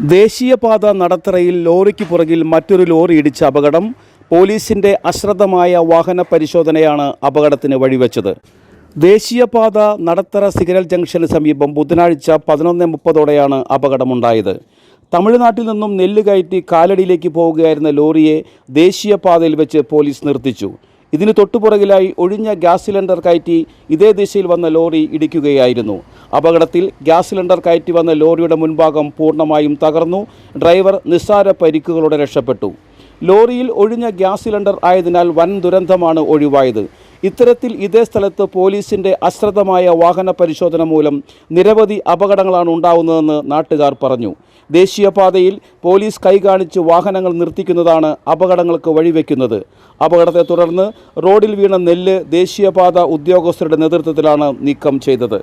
ദേശീയപാത നടത്തറയിൽ ലോറിക്ക് പുറകിൽ മറ്റൊരു ലോറി ഇടിച്ച അപകടം പോലീസിന്റെ അശ്രദ്ധമായ വാഹന പരിശോധനയാണ് അപകടത്തിന് വഴിവെച്ചത്. ദേശീയപാത നടത്തറ സിഗ്നൽ ജംഗ്ഷന് സമീപം ബുധനാഴ്ച പതിനൊന്ന് മുപ്പതോടെയാണ് അപകടമുണ്ടായത്. തമിഴ്നാട്ടിൽ നിന്നും നെല്ല് കയറ്റി കാലടിയിലേക്ക് പോവുകയായിരുന്ന ലോറിയെ ദേശീയപാതയിൽ വെച്ച് പോലീസ് നിർത്തിച്ചു. ഇതിന് തൊട്ടുപുറകിലായി ഒഴിഞ്ഞ ഗ്യാസ് സിലിണ്ടർ കയറ്റി ഇതേ ദിശയിൽ വന്ന ലോറി ഇടിക്കുകയായിരുന്നു. അപകടത്തിൽ ഗ്യാസ് സിലിണ്ടർ കയറ്റി വന്ന ലോറിയുടെ മുൻഭാഗം പൂർണമായും തകർന്നു. ഡ്രൈവർ നിസ്സാര പരിക്കുകളോടെ രക്ഷപ്പെട്ടു. ലോറിയിൽ ഒഴിഞ്ഞ ഗ്യാസ് സിലിണ്ടർ ആയതിനാൽ വൻ ദുരന്തമാണ് ഒഴിവായത്. ഇത്തരത്തിൽ ഇതേ സ്ഥലത്ത് പോലീസിന്റെ അശ്രദ്ധമായ വാഹന പരിശോധന മൂലം നിരവധി അപകടങ്ങളാണ് ഉണ്ടാവുന്നതെന്ന് നാട്ടുകാർ പറഞ്ഞു. ദേശീയപാതയിൽ പോലീസ് കൈകാണിച്ച് വാഹനങ്ങൾ നിർത്തിക്കുന്നതാണ് അപകടങ്ങൾക്ക് വഴിവെക്കുന്നത്. അപകടത്തെ തുടർന്ന് റോഡിൽ വീണ നെല്ല് ദേശീയപാത ഉദ്യോഗസ്ഥരുടെ നേതൃത്വത്തിലാണ് നീക്കം ചെയ്തത്.